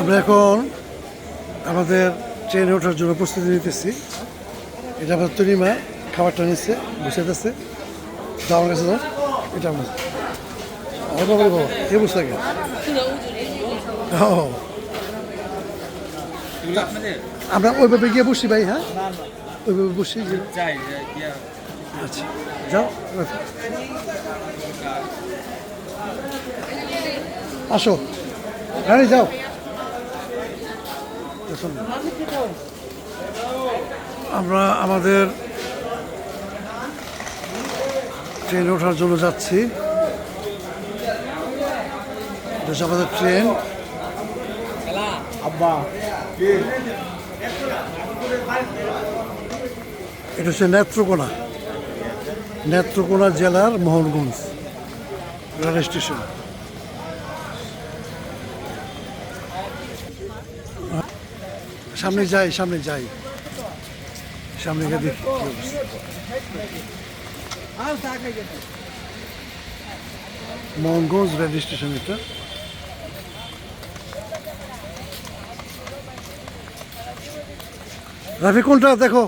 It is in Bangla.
আমরা এখন আমাদের ট্রেনে ওঠার জন্য প্রস্তুতি নিতেছি। এটা আমার তনিমা, খাবারটা নিচ্ছে বসে যাচ্ছে আমার কাছে এটা আমার। এ বসে থাকে? আমরা ওইভাবে গিয়ে বসি ভাই হ্যাঁ? ওইভাবে বসি আচ্ছা যাও আসো। রানি, যাও। আমরা আমাদের ট্রেনে ওঠার জন্য যাচ্ছি। আমাদের ট্রেন আব্বা। এটা হচ্ছে নেত্রকোনা। নেত্রকোনা জেলার মোহনগঞ্জ রেল স্টেশন। সামনে যাই সামনে যাই। সামনে গিয়ে দেখি মঙ্গজ। রেল স্টেশন এটা। রাফি কোনটা দেখো?